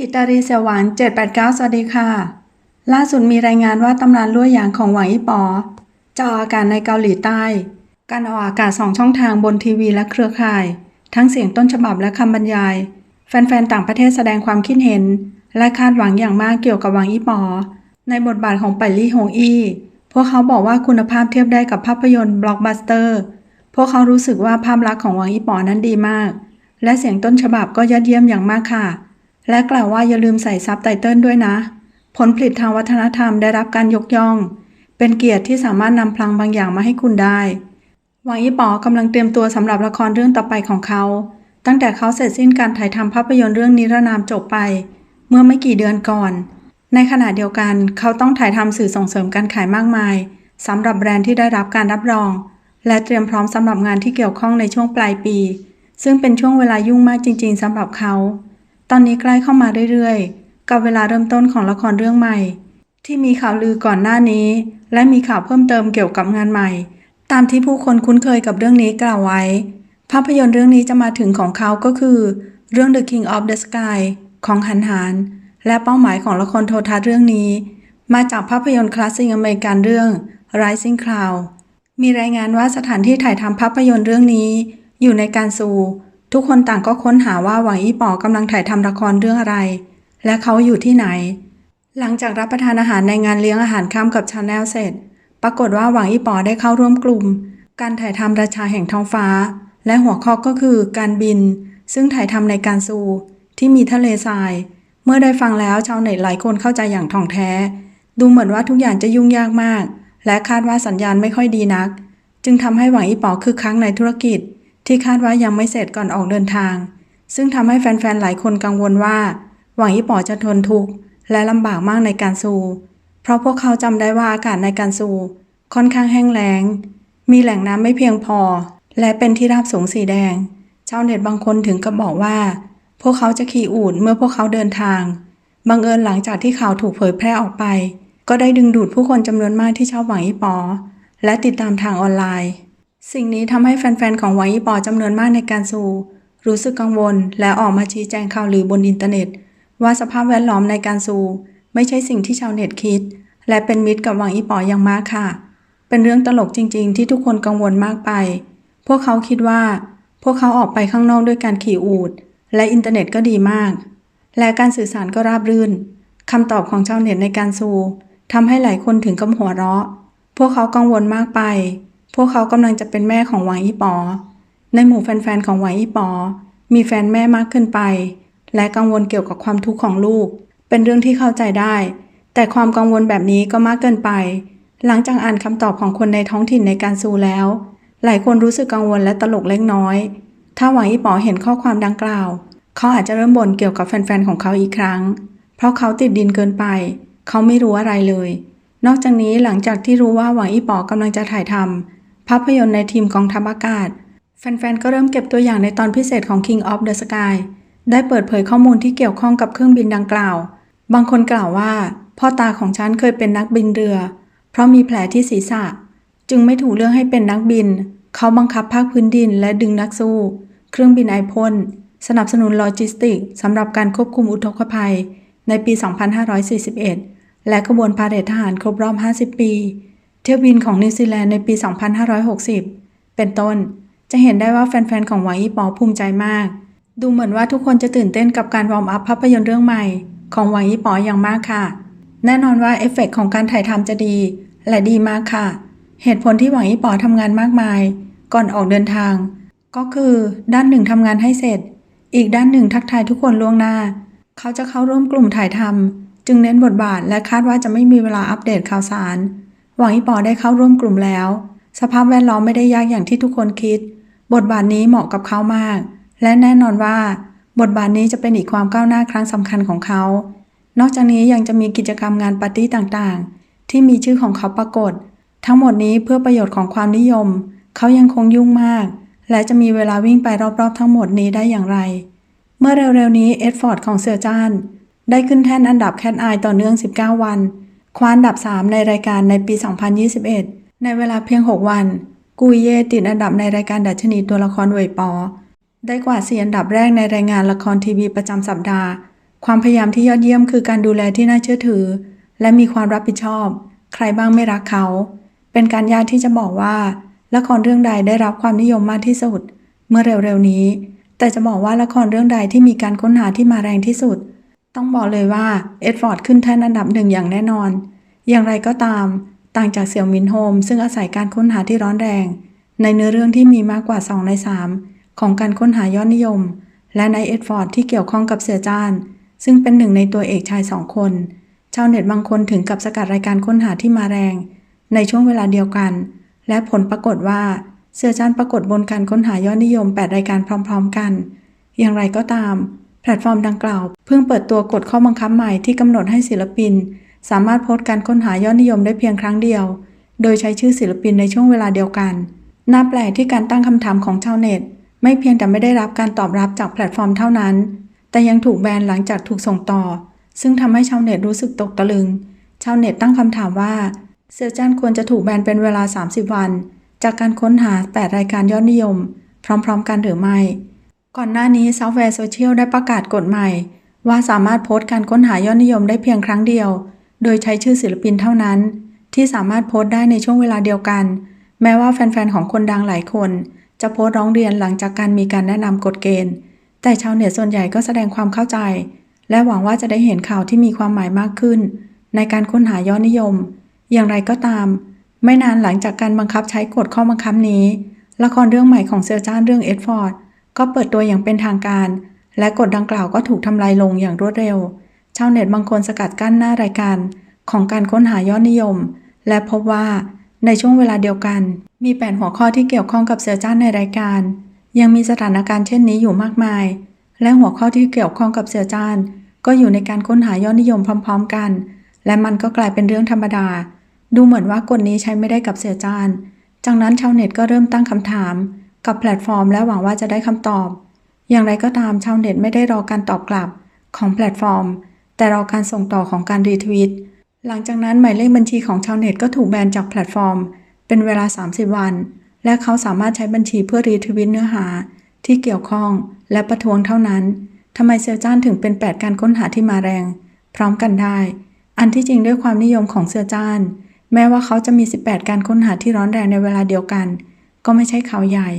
ทิตารีเสวาน789 สวัสดีค่ะ ล่าสุดมีรายงานว่าตำนานลั่วหยางของหวังอีป๋อจะออกอากาศในเกาหลีใต้ การออกอากาศสองช่องทางบนทีวีและเครือข่าย ทั้งเสียงต้นฉบับและคำบรรยาย แฟนๆ ต่างประเทศแสดงความคิดเห็น และคาดหวังอย่างมากเกี่ยวกับหวังอีป๋อในบทบาทของไปลี่ฮงอี้ พวกเขาบอกว่าคุณภาพเทียบได้กับภาพยนตร์บล็อกบัสเตอร์ พวกเขารู้สึกว่าภาพลักษณ์ของหวังอีป๋อนั้นดีมาก และเสียงต้นฉบับก็ยอดเยี่ยมอย่างมากค่ะ และกล่าวว่าอย่าลืมใส่ซับไตเติลด้วยนะ ผลผลิตทางวัฒนธรรมได้รับการยกย่อง เป็นเกียรติที่สามารถนำพลังบางอย่างมาให้คุณได้หวังอีป๋อกำลังเตรียมตัวสำหรับละครเรื่องต่อไปของเขา ตั้งแต่เขาเสร็จสิ้นการถ่ายทำภาพยนตร์เรื่องนิรนามจบไป เมื่อไม่กี่เดือนก่อน ในขณะเดียวกันเขาต้องถ่ายทำสื่อส่งเสริมการขายมากมายสำหรับแบรนด์ที่ได้รับการรับรอง และเตรียมพร้อมสำหรับงานที่เกี่ยวข้องในช่วงปลายปี ซึ่งเป็นช่วงเวลายุ่งมากจริง ๆสำหรับเขา ตอนนี้ใกล้เข้ามาเรื่อยๆ กับเวลาเริ่มต้นของละครเรื่องใหม่ ที่มีข่าวลือก่อนหน้านี้ และมีข่าวเพิ่มเติมเกี่ยวกับงานใหม่ ตามที่ผู้คนคุ้นเคยกับเรื่องนี้กล่าวไว้ ภาพยนตร์เรื่องนี้จะมาถึงของเขาก็คือ เรื่อง The King of the Sky ของหันหานและเป้าหมายของละครโทรทัศน์เรื่องนี้ มาจากภาพยนตร์คลาสสิกอเมริกันเรื่อง Rising Cloud มีรายงานว่าสถานที่ถ่ายทำภาพยนตร์เรื่องนี้ อยู่ในการซู ทุกคนต่างก็ค้นหาว่าหวังอี้ป๋อกำลังถ่ายทำละครเรื่องอะไร และเขาอยู่ที่ไหน หลังจากรับประทานอาหารในงานเลี้ยงอาหารค่ำกับชาแนลเสร็จ ปรากฏว่าหวังอี้ป๋อได้เข้าร่วมกลุ่ม การถ่ายทำราชาแห่งท้องฟ้า และหัวข้อก็คือการบิน ซึ่งถ่ายทำในการซู ที่มีทะเลทราย เมื่อได้ฟังแล้วชาวเน็ตหลายคนเข้าใจอย่างท่องแท้ ดูเหมือนว่าทุกอย่างจะยุ่งยากมาก และคาดว่าสัญญาณไม่ค่อยดีนัก จึงทำให้หวังอีป๋อคึกคักในธุรกิจ ที่คาดว่ายังไม่เสร็จก่อนออกเดินทาง ซึ่งทำให้แฟนๆ หลายคนกังวลว่า หวังอีป๋อจะทนทุกข์และลำบากมากในการซูเพราะพวกเขาจำได้ว่าอากาศในการซูค่อนข้างแห้งแล้ง มีแหล่งน้ำไม่เพียงพอ และเป็นที่ราบสูงสีแดง ชาวเน็ตบางคนถึงกับบอกว่า พวกเขาจะขี่อูฐเมื่อพวกเขาเดินทาง บังเอิญหลังจากที่ข่าวถูกเผยแพร่ออกไป ก็ได้ดึงดูดผู้คนจำนวนมากที่ชอบหวังอีปอและติดตามทางออนไลน์ สิ่งนี้ทำให้แฟนๆ ของหวังอีปอจำนวนมากในการซูรู้สึกกังวล และออกมาชี้แจงข่าวลือบนอินเทอร์เน็ต ว่าสภาพแวดล้อมในการซูไม่ใช่สิ่งที่ชาวเน็ตคิด และเป็นมิตรกับวังอีปออย่างมากค่ะ เป็นเรื่องตลกจริง ๆ ที่ทุกคนกังวลมากไป พวกเขาคิดว่า พวกเขาออกไปข้างนอกด้วยการขี่อูฐและอินเทอร์เน็ตก็ดีมาก และการสื่อสารก็ราบรื่นคำตอบของชาวเน็ตในการซูทำให้หลายคนถึงกับหัวเราะ พวกเขากังวลมากไป วกเขากำลังจะเป็นแม่ของหวังอีปอ ในหมู่แฟนๆของหวังอีปอ มีแฟนแม่มากขึ้นไป และกังวลเกี่ยวกับความทุกข์ของลูก เป็นเรื่องที่เข้าใจได้ แต่ความกังวลแบบนี้ก็มากเกินไป หลังจากอ่านคำตอบของคนในท้องถิ่นในการซูแล้ว หลายคนรู้สึกกังวลและตลกเล็กน้อย ถ้าหวังอีปอเห็นข้อความดังกล่าว เขาอาจจะเริ่มบ่นเกี่ยวกับแฟนๆของเขาอีกครั้ง เพราะเขาติดดินเกินไป เขาไม่รู้อะไรเลย นอกจากนี้หลังจากที่รู้ว่าหวังอีปอกำลังจะถ่ายทำ ภาพยนตร์ในทีมกองทัพอากาศ แฟนๆ ก็เริ่มเก็บตัวอย่างในตอนพิเศษของ King of the Sky ได้เปิดเผยข้อมูลที่เกี่ยวข้องกับเครื่องบินดังกล่าว บางคนกล่าวว่า พ่อตาของฉันเคยเป็นนักบินเรือ เพราะมีแผลที่ศีรษะ จึงไม่ถูกเลือกให้เป็นนักบิน เขาบังคับภาคพื้นดินและดึงนักสู้ เครื่องบินไอพ่นสนับสนุนโลจิสติกสำหรับการควบคุมอุทกภัย ในปี 2541 และขบวนพาเหรดทหารครบรอบ 50 ปี ที่ยวบินของนิวซีแลนด์ในปี 2560 เป็นต้น จะเห็นได้ว่าแฟนๆ ของหวังอีปอภูมิใจมาก ดูเหมือนว่าทุกคนจะตื่นเต้นกับการวอร์มอัพภาพยนตร์เรื่องใหม่ ของหวังอีปออย่างมากค่ะ แน่นอนว่าเอฟเฟกต์ของการถ่ายทำจะดี และดีมากค่ะ เหตุผลที่หวังอีปอทำงานมากมาย ก่อนออกเดินทาง ก็คือด้านหนึ่งทำงานให้เสร็จ อีกด้านหนึ่งทักทายทุกคนล่วงหน้า เขาจะเข้าร่วมกลุ่มถ่ายทำจึงเน้นบทบาทและคาดว่าจะไม่มีเวลาอัปเดตข่าวสาร หวังอีปอได้เข้าร่วมกลุ่มแล้ว สภาพแวดล้อมไม่ได้ยากอย่างที่ทุกคนคิด บทบาทนี้เหมาะกับเขามาก และแน่นอนว่า บทบาทนี้จะเป็นอีกความก้าวหน้าครั้งสำคัญของเขา นอกจากนี้ยังจะมีกิจกรรมงานปาร์ตี้ต่างๆ ที่มีชื่อของเขาปรากฏ ทั้งหมดนี้เพื่อประโยชน์ของความนิยม เขายังคงยุ่งมาก และจะมีเวลาวิ่งไปรอบๆ ทั้งหมดนี้ได้อย่างไร เมื่อเร็วๆนี้เอ็ดฟอร์ดของเสือจ้านได้ขึ้นแท่นอันดับแคทไอต่อเนื่อง 19 วัน คว้าอันดับ 3 ในรายการในปี 2021 ในเวลาเพียง 6 วัน กุยเย่ติดอันดับในรายการดัชนีตัวละครเวยปอ ได้กว่า4อันดับแรกในรายงานละครทีวีประจำสัปดาห์ ความพยายามที่ยอดเยี่ยมคือการดูแลที่น่าเชื่อถือ และมีความรับผิดชอบ ใครบ้างไม่รักเขา เป็นการยากที่จะบอกว่า ละครเรื่องใดได้รับความนิยมมากที่สุด เมื่อเร็วๆนี้ แต่จะบอกว่าละครเรื่องใดที่มีการค้นหาที่มาแรงที่สุด ต้องบอกเลยว่าเอ็ดฟอร์ดขึ้นแท่นอันดับหนึ่งอย่างแน่นอน อย่างไรก็ตาม ต่างจากเสี่ยวมินโฮมซึ่งอาศัยการค้นหาที่ร้อนแรง ในเนื้อเรื่องที่มีมากกว่า 2 ใน 3 ของการค้นหายอดนิยม และในเอ็ดฟอร์ดที่เกี่ยวข้องกับเสือจาน ซึ่งเป็นหนึ่งในตัวเอกชายสองคน ชาวเน็ตบางคนถึงกับสกัดรายการค้นหาที่มาแรง ในช่วงเวลาเดียวกัน และผลปรากฏว่าเสือจานปรากฏบนการค้นหายอดนิยม 8 รายการพร้อม ๆ กัน อย่างไรก็ตาม แพลตฟอร์มดังกล่าว เพิ่งเปิดตัวกฎข้อบังคับใหม่ที่กำหนดให้ศิลปิน สามารถโพสต์การค้นหายอดนิยมได้เพียงครั้งเดียว โดยใช้ชื่อศิลปินในช่วงเวลาเดียวกัน น่าแปลกที่การตั้งคำถามของชาวเน็ต ไม่เพียงแต่ไม่ได้รับการตอบรับจากแพลตฟอร์มเท่านั้น แต่ยังถูกแบนหลังจากถูกส่งต่อ ซึ่งทำให้ชาวเน็ตรู้สึกตกตะลึง ชาวเน็ตตั้งคำถามว่าเซอร์จันควรจะถูกแบนเป็นเวลา 30 วัน จากการค้นหา 8 รายการยอดนิยม พร้อม ๆ กันหรือไม่ ก่อนหน้านี้ซอฟต์แวร์โซเชียลได้ประกาศกฎใหม่ ว่าสามารถโพสต์การค้นหายอดนิยมได้เพียงครั้งเดียว โดยใช้ชื่อศิลปินเท่านั้น ที่สามารถโพสต์ได้ในช่วงเวลาเดียวกัน แม้ว่าแฟนๆของคนดังหลายคน จะโพสต์ร้องเรียนหลังจากการมีการแนะนำกฎเกณฑ์ แต่ชาวเน็ตส่วนใหญ่ก็แสดงความเข้าใจ และหวังว่าจะได้เห็นข่าวที่มีความหมายมากขึ้น ในการค้นหายอดนิยม อย่างไรก็ตาม ไม่นานหลังจากการบังคับใช้กฎข้อบังคับนี้ ละครเรื่องใหม่ของเซอร์จานเรื่องเอ็ดฟอร์ด ก็เปิดตัวอย่างเป็นทางการ และกฎดังกล่าวก็ถูกทำลายลงอย่างรวดเร็ว ชาวเน็ตบางคนสกัดกั้นหน้ารายการของการค้นหายอดนิยม และพบว่าในช่วงเวลาเดียวกัน มีแปดหัวข้อที่เกี่ยวข้องกับเสือจ้านในรายการ ยังมีสถานการณ์เช่นนี้อยู่มากมาย และหัวข้อที่เกี่ยวข้องกับเสือจ้าน ก็อยู่ในการค้นหายอดนิยมพร้อม ๆ กัน และมันก็กลายเป็นเรื่องธรรมดา ดูเหมือนว่ากฎนี้ใช้ไม่ได้กับเสือจ้าน จากนั้นชาวเน็ตก็เริ่มตั้งคำถาม กับแพลตฟอร์ม และหวังว่าจะได้คำตอบ อย่างไรก็ตามชาวเน็ตไม่ได้รอการตอบกลับของแพลตฟอร์ม แต่รอการส่งต่อของการรีทวีตหลังจากนั้นหมายเลขบัญชีของชาวเน็ตก็ถูกแบนจากแพลตฟอร์ม เป็นเวลา 30 วัน และเขาสามารถใช้บัญชีเพื่อรีทวิตเนื้อหา ที่เกี่ยวข้องและประท้วงเท่านั้นทำไมเซลจ้านถึงเป็น 8 การค้นหาที่มาแรง พร้อมกันได้ อันที่จริงด้วยความนิยมของเซลจ้าน แม้ว่าเขาจะมี 18 การค้นหาที่ร้อนแรงในเวลาเดียวกัน ก็ไม่ใช่ข่าวใหญ่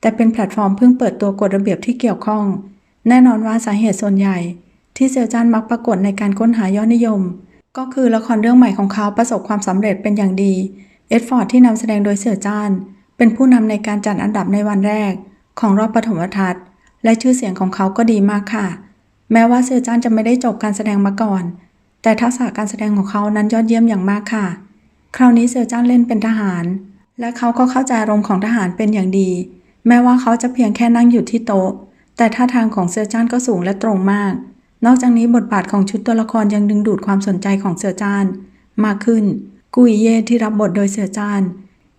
แต่เป็นแพลตฟอร์มเพิ่งเปิดตัวกฎระเบียบที่เกี่ยวข้อง แน่นอนว่าสาเหตุส่วนใหญ่ ที่เซลจ้านมักปรากฏในการค้นหายอดนิยม ก็คือละครเรื่องใหม่ของเขาประสบความสำเร็จเป็นอย่างดี เอ็ดฟอร์ดที่นำแสดงโดยเสือจ้านเป็นผู้นำในการจัดอันดับในวันแรก ของรอบปฐมทัศน์ และชื่อเสียงของเขาก็ดีมากค่ะ แม้ว่าเสือจ้านจะไม่ได้จบการแสดงมาก่อน แต่ทักษะการแสดงของเขานั้นยอดเยี่ยมอย่างมากค่ะ คราวนี้เสือจ้านเล่นเป็นทหาร และเขาก็เข้าใจอารมณ์ของทหารเป็นอย่างดี แม้ว่าเขาจะเพียงแค่นั่งอยู่ที่โต๊ะ แต่ท่าทางของเสือจ้านก็สูงและตรงมาก นอกจากนี้บทบาทของชุดตัวละครยังดึงดูดความสนใจของเสือจ้าน มากขึ้น กุยเย่ที่รับบทโดยเสือจ้าน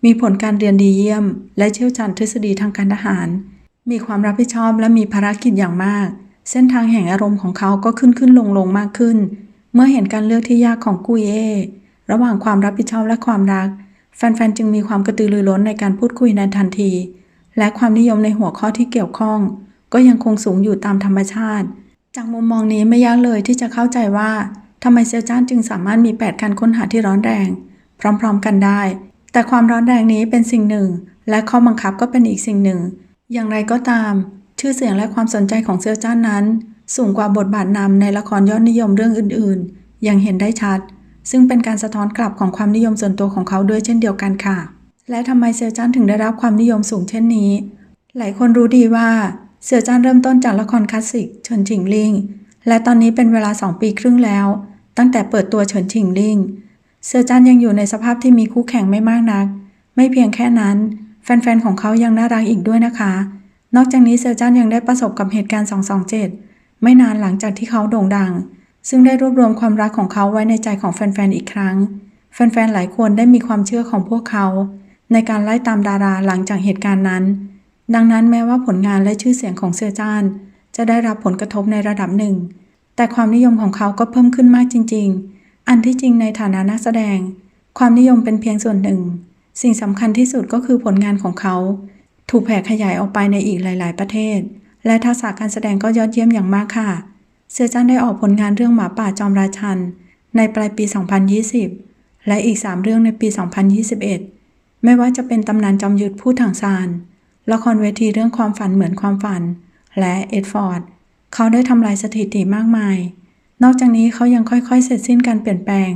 มีผลการเรียนดีเยี่ยม และเชี่ยวชาญทฤษฎีทางการทหาร มีความรับผิดชอบและมีภารกิจอย่างมาก เส้นทางแห่งอารมณ์ของเขาก็ขึ้นขึ้นลงลงมากขึ้น เมื่อเห็นการเลือกที่ยากของกุยเย่ระหว่างความรับผิดชอบและความรัก แฟนๆ จึงมีความกระตือรือร้นในการพูดคุยในทันที และความนิยมในหัวข้อที่เกี่ยวข้อง ก็ยังคงสูงอยู่ตามธรรมชาติ จากมุมมองนี้ไม่ยากเลยที่จะเข้าใจว่าทำไมเซลจ้านจึงสามารถมี 8 การค้นหาที่ร้อนแรง พร้อมๆ กันได้ แต่ความร้อนแรงนี้เป็นสิ่งหนึ่ง และข้อบังคับก็เป็นอีกสิ่งหนึ่ง อย่างไรก็ตาม ชื่อเสียงและความสนใจของเซลจ้านนั้น สูงกว่าบทบาทนำในละครยอดนิยมเรื่องอื่นๆ อย่างเห็นได้ชัด ซึ่งเป็นการสะท้อนกลับของความนิยมส่วนตัวของเขาด้วยเช่นเดียวกันค่ะ และทำไมเซลจ้านถึงได้รับความนิยมสูงเช่นนี้ หลายคนรู้ดีว่าเซลจ้านเริ่มต้นจากละครคลาสสิกเฉินฉิงลิง และตอนนี้เป็นเวลา 2 ปีครึ่งแล้ว ตั้งแต่เปิดตัวเฉินฉิงลิง เซอร์จันยังอยู่ในสภาพที่มีคู่แข่งไม่มากนัก ไม่เพียงแค่นั้น แฟนๆของเขายังน่ารักอีกด้วยนะคะ นอกจากนี้เซอร์จันยังได้ประสบกับเหตุการณ์ 227 ไม่นานหลังจากที่เขาโด่งดัง ซึ่งได้รวบรวมความรักของเขาไว้ในใจของแฟนๆอีกครั้ง แฟนๆหลายคนได้มีความเชื่อของพวกเขา ในการไล่ตามดาราหลังจากเหตุการณ์นั้น ดังนั้นแม้ว่าผลงานและชื่อเสียงของเซอร์จานจะได้รับผลกระทบในระดับหนึ่ง แต่ความนิยมของเขาก็เพิ่มขึ้นมากจริง ๆ อันที่จริงในฐานะนักแสดง ความนิยมเป็นเพียงส่วนหนึ่ง สิ่งสำคัญที่สุดก็คือผลงานของเขา ถูกแผ่ขยายออกไปในอีกหลาย ๆ ประเทศ และทักษะการแสดงก็ยอดเยี่ยมอย่างมากค่ะ เสือจ้านได้ออกผลงานเรื่องหมาป่าจอมราชัน ในปลายปี 2020 และอีก 3 เรื่องในปี 2021 ไม่ว่าจะเป็นตำนานจอมยุทธผู้ถังซาน ละครเวทีเรื่องความฝันเหมือนความฝัน และเอ็ดฟอร์ด เขาได้ทำลายสถิติมากมาย นอกจากนี้เขายังค่อยๆ เสร็จสิ้นการเปลี่ยนแปลง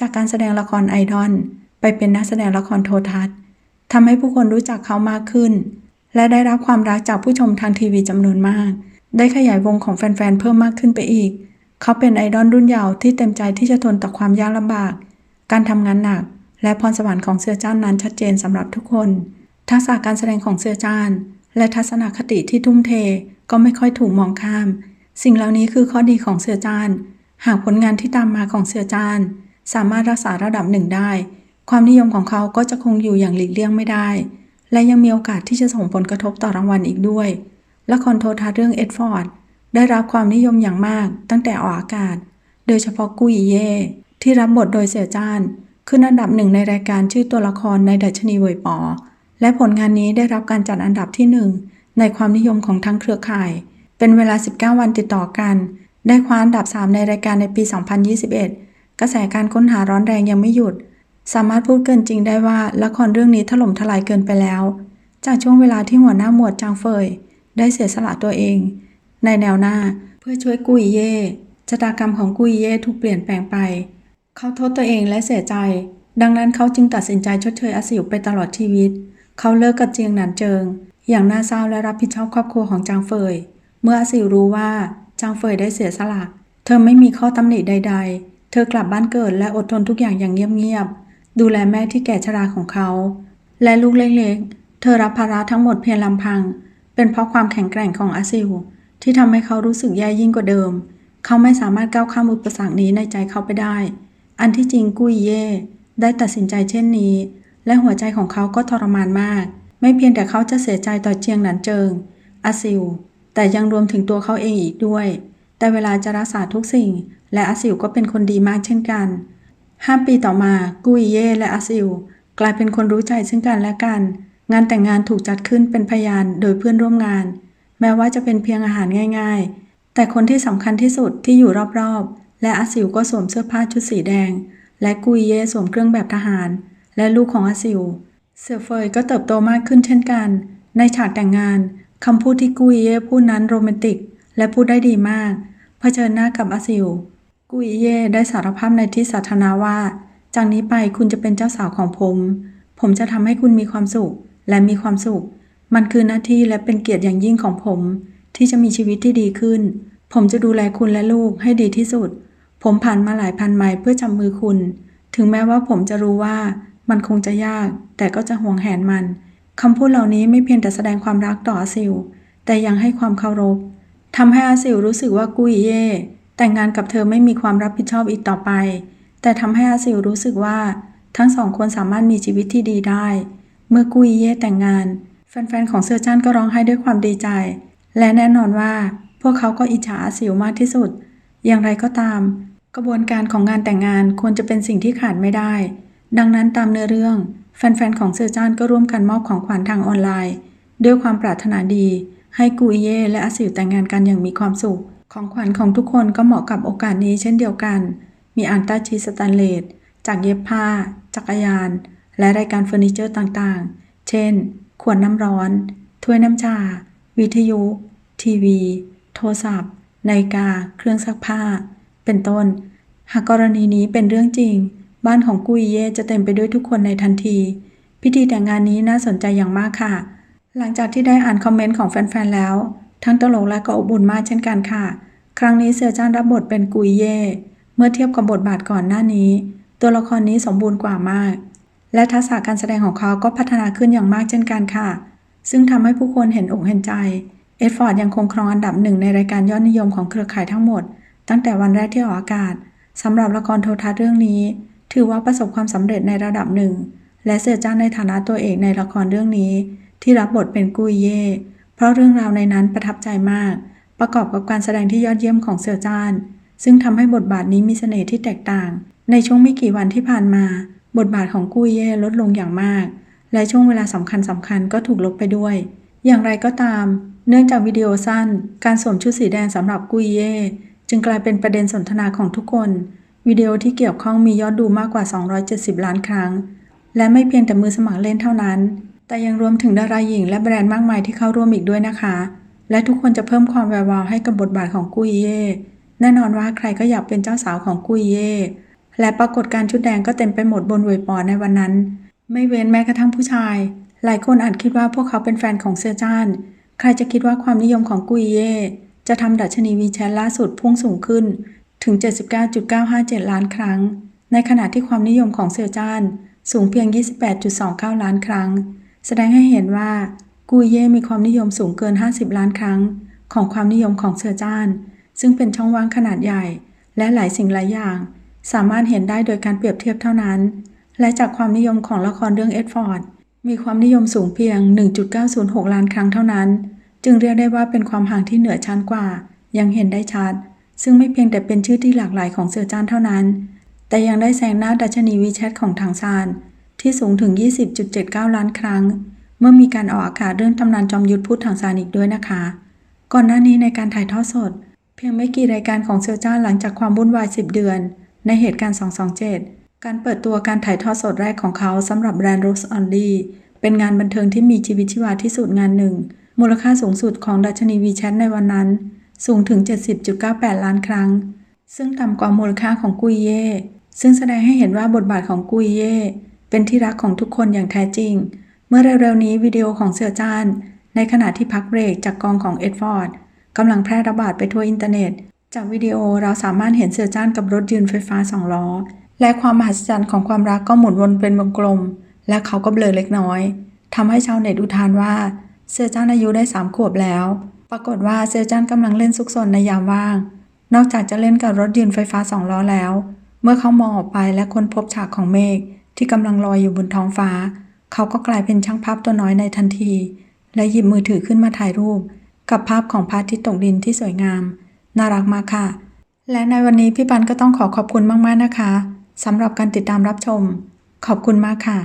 จากการแสดงละครไอดอลไปเป็นนักแสดงละครโทรทัศน์ทำให้ผู้คนรู้จักเขามากขึ้น และได้รับความรักจากผู้ชมทางทีวีจำนวนมาก ได้ขยายวงของแฟนๆ เพิ่มมากขึ้นไปอีก เขาเป็นไอดอลรุ่นเยาว์ที่เต็มใจที่จะทนต่อความยากลำบาก การทำงานหนัก และพรสวรรค์ของเสือจ้านนั้นชัดเจนสำหรับทุกคน ทักษะการแสดงของเสือจ้าน และทัศนคติที่ทุ่มเทก็ไม่ค่อยถูกมองข้าม สิ่งเหล่านี้คือข้อดีของเสือจ้าน หากผลงานที่ตามมาของเสือจ้าน สามารถรักษาระดับหนึ่งได้ ความนิยมของเขาก็จะคงอยู่อย่างหลีกเลี่ยงไม่ได้ และยังมีโอกาสที่จะส่งผลกระทบต่อรางวัลอีกด้วย ละครโทรทัศน์เรื่องเอ็ดฟอร์ดได้รับความนิยมอย่างมากตั้งแต่ออกอากาศ โดยเฉพาะกุยเย่ที่รับบทโดยเสี่ยจ้านขึ้นอันดับหนึ่งในรายการชื่อตัวละครในดัชนีเวยปอ และผลงานนี้ได้รับการจัดอันดับที่หนึ่งในความนิยมของทั้งเครือข่าย เป็นเวลา 19 วันติดต่อกัน ได้คว้าอันดับ 3 ในรายการในปี 2021 กระแสการค้นหาร้อนแรงยังไม่หยุด สามารถพูดเกินจริงได้ว่าละครเรื่องนี้ถล่มทลายเกินไปแล้ว จากช่วงเวลาที่หัวหน้าหมวดจางเฟย ได้เสียสละตัวเอง ในแนวหน้าเพื่อช่วยกุยเย่ชะตากรรมของกุยเย่ถูกเปลี่ยนแปลงไป เขาโทษตัวเองและเสียใจ ดังนั้นเขาจึงตัดสินใจชดเชยอาสิวไปตลอดชีวิต เขาเลิกกับเจียงหนานเจิง อย่างน่าเศร้าและรับผิดชอบครอบครัวของจางเฟย เมื่ออาสิวรู้ว่าจางเฟยได้เสียสละ เธอไม่มีข้อตำหนิใด ๆ เธอกลับบ้านเกิดและอดทนทุกอย่างอย่างเงียบๆ ดูแลแม่ที่แก่ชราของเขา และลูกเล็กๆ เธอรับภาระทั้งหมดเพียงลำพัง เป็นเพราะความแข็งแกร่งของอาซิวที่ทำให้เขารู้สึกแย่ยิ่งกว่าเดิม เขาไม่สามารถก้าวข้ามอุปสรรคนี้ในใจเขาไปได้ อันที่จริงกุยเย่ได้ตัดสินใจเช่นนี้ และหัวใจของเขาก็ทรมานมาก ไม่เพียงแต่เขาจะเสียใจต่อเจียงหนันเจิง อาซิวแต่ยังรวมถึงตัวเขาเองอีกด้วย แต่เวลาจะรักษาทุกสิ่ง และอาซิวก็เป็นคนดีมากเช่นกันห้าปีต่อมากุยเย่และอาซิวกลายเป็นคนรู้ใจซึ่งกันและกัน งานแต่งงานถูกจัดขึ้นเป็นพยานโดยเพื่อนร่วมงาน แม้ว่าจะเป็นเพียงอาหารง่าย ๆ แต่คนที่สำคัญที่สุดที่อยู่รอบๆ และอาซิวก็สวมเสื้อผ้าชุดสีแดง และกุยเย่สวมเครื่องแบบทหาร และลูกของอาซิว เสือเฟยก็เติบโตมากขึ้นเช่นกัน ในฉากแต่งงานคำพูดที่กุยเย่พูดนั้นโรแมนติก และพูดได้ดีมากเผชิญหน้ากับอาซิว กุยเย่ได้สารภาพในที่สาธารณะว่า จากนี้ไปคุณจะเป็นเจ้าสาวของผม ผมจะทำให้คุณมีความสุข และมีความสุข มันคือหน้าที่และเป็นเกียรติอย่างยิ่งของผม ที่จะมีชีวิตที่ดีขึ้น ผมจะดูแลคุณและลูกให้ดีที่สุด ผมผ่านมาหลายพันไมล์เพื่อจับมือคุณ ถึงแม้ว่าผมจะรู้ว่ามันคงจะยาก แต่ก็จะห่วงแหนมันคำพูดเหล่านี้ไม่เพียงแต่แสดงความรักต่ออาซิวแต่ยังให้ความเคารพทำให้อาซิวรู้สึกว่ากุยเย่แต่งงานกับเธอไม่มีความรับผิดชอบอีกต่อไป แต่ทำให้อาซิวรู้สึกว่า ทั้งสองคนสามารถมีชีวิตที่ดีได้ เมื่อกุยเย่แต่งงาน แฟนๆ ของเซอร์จันก็ร้องไห้ด้วยความดีใจ และแน่นอนว่า พวกเขาก็อิจฉาอสิวมากที่สุด อย่างไรก็ตาม กระบวนการของงานแต่งงานควรจะเป็นสิ่งที่ขาดไม่ได้ ดังนั้นตามเนื้อเรื่อง แฟนๆ ของเซอร์จันก็ร่วมกันมอบของขวัญทางออนไลน์ ด้วยความปรารถนาดี ให้กุยเย่และอาซิวแต่งงานกันอย่างมีความสุข ของขวัญของทุกคนก็เหมาะกับโอกาสนี้เช่นเดียวกัน มีอ่านต้าชีสแตนเลสจากเย็บผ้า จักรยาน และรายการเฟอร์นิเจอร์ต่างๆ เช่น ขวดน้ำร้อน ถ้วยน้ำชา วิทยุ ทีวี โทรศัพท์ นาฬิกา เครื่องซักผ้า เป็นต้น หากกรณีนี้เป็นเรื่องจริง บ้านของกุยเย่จะเต็มไปด้วยทุกคนในทันที พิธีแต่งงานนี้น่าสนใจอย่างมากค่ะ หลังจากที่ได้อ่านคอมเมนต์ของแฟนๆแล้ว ทั้งตลกและก็อบอุ่นมากเช่นกันค่ะ ครั้งนี้เสือจ้านรับบทเป็นกุยเย่เมื่อเทียบกับบทบาทก่อนหน้านี้ ตัวละครนี้สมบูรณ์กว่ามาก และทักษะการแสดงของเขาก็พัฒนาขึ้นอย่างมากเช่นกันค่ะ ซึ่งทำให้ผู้คนเห็นอกเห็นใจ เอ็ดฟอร์ดยังคงครองอันดับหนึ่งในรายการยอดนิยมของเครือข่ายทั้งหมด ตั้งแต่วันแรกที่ออกอากาศสำหรับละครโทรทัศน์เรื่องนี้ ถือว่าประสบความสำเร็จในระดับหนึ่ง และเสือจ้าในฐานะตัวเอกในละครเรื่องนี้ ที่รับบทเป็นกุยเย่เพราะเรื่องราวในนั้นประทับใจมาก ประกอบกับการแสดงที่ยอดเยี่ยมของเสือจ้านซึ่งทำให้บทบาทนี้มีเสน่ห์ที่แตกต่าง ในช่วงไม่กี่วันที่ผ่านมา บทบาทของกุยเย่ลดลงอย่างมาก และช่วงเวลาสำคัญสำคัญก็ถูกลบไปด้วย อย่างไรก็ตาม เนื่องจากวิดีโอสั้น การสวมชุดสีแดงสำหรับกุยเย่จึงกลายเป็นประเด็นสนทนาของทุกคน วิดีโอที่เกี่ยวข้องมียอดดูมากกว่า 270 ล้านครั้ง และไม่เพียงแต่มือสมัครเล่นเท่านั้น แต่ยังรวมถึงดาราหญิงและแบรนด์มากมายที่เข้าร่วมอีกด้วยนะคะ และทุกคนจะเพิ่มความแวววาวให้กับบทบาทของกุยเย่แน่นอนว่าใครก็อยากเป็นเจ้าสาวของกุยเย่ และปรากฏการชุดแดงก็เต็มไปหมดบนเวปอในวันนั้น ไม่เว้นแม้กระทั่งผู้ชาย หลายคนอาจคิดว่าพวกเขาเป็นแฟนของเซอร์จานใครจะคิดว่าความนิยมของกุยเย่จะทำดัชนีวีแชทล่าสุดพุ่งสูงขึ้นถึง 79.957 ล้านครั้ง ในขณะที่ความนิยมของเซอร์จานสูงเพียง 28.29 ล้านครั้ง แสดงให้เห็นว่ากุยเย่มีความนิยมสูงเกิน 50 ล้านครั้ง ของความนิยมของเซอร์จานซึ่งเป็นช่องว่างขนาดใหญ่ และหลายสิ่งหลายอย่าง สามารถเห็นได้โดยการเปรียบเทียบเท่านั้น และจากความนิยมของละครเรื่องเอ็ดฟอร์ดมีความนิยมสูงเพียง 1.906 ล้านครั้งเท่านั้น จึงเรียกได้ว่าเป็นความห่างที่เหนือชั้นกว่า ยังเห็นได้ชัด ซึ่งไม่เพียงแต่เป็นชื่อที่หลากหลายของเซอร์จานเท่านั้น แต่ยังได้แซงหน้าดัชนีวีแชทของทางซานที่สูงถึง 20.79 ล้านครั้ง เมื่อมีการออกอากาศเรื่องตำนานจอมยุทธพูดทางซานอีกด้วยนะคะ ก่อนหน้านี้ในการถ่ายทอดสด เพียงไม่กี่รายการของเซอร์จ้าหลังจากความวุ่นวาย 10 เดือน ในเหตุการณ์ 227 การเปิดตัวการถ่ายทอดสดแรกของเขาสำหรับแบรนด์ Rose Only เป็นงานบันเทิงที่มีชีวิตชีวาที่สุดงานหนึ่ง มูลค่าสูงสุดของดัชนีวีแชทในวันนั้น สูงถึง 70.98 ล้านครั้ง ซึ่งต่ำกว่ามูลค่าของกุยเย่ ซึ่งแสดงให้เห็นว่าบทบาทของกุยเย่ เป็นที่รักของทุกคนอย่างแท้จริง เมื่อเร็วๆนี้วิดีโอของเสือจานในขณะที่พักเบรกจากกองของเอ็ดฟอร์ดกำลังแพร่ระบาดไปทั่วอินเทอร์เน็ต จากวิดีโอเราสามารถเห็นเสือจ้านกับรถยืนไฟฟ้าสองล้อ และความมหัศจรรย์ของความรักก็หมุนวนเป็นวงกลม และเขาก็เบลอเล็กน้อยทำให้ชาวเน็ตอุทานว่า เสือจ้านอายุได้สามขวบแล้ว ปรากฏว่าเสือจ้านกำลังเล่นซุกซนในยามว่าง นอกจากจะเล่นกับรถยนต์ไฟฟ้าสองล้อแล้ว เมื่อเขามองออกไปและค้นพบฉากของเมฆที่กำลังลอยอยู่บนท้องฟ้า เขาก็กลายเป็นช่างภาพตัวน้อยในทันที และหยิบมือถือขึ้นมาถ่ายรูป กับภาพของพระอาทิตย์ตกดินที่สวยงาม น่ารักมากค่ะ และในวันนี้พี่ปันก็ต้องขอขอบคุณมากๆนะคะสำหรับการติดตามรับชม ขอบคุณมากค่ะ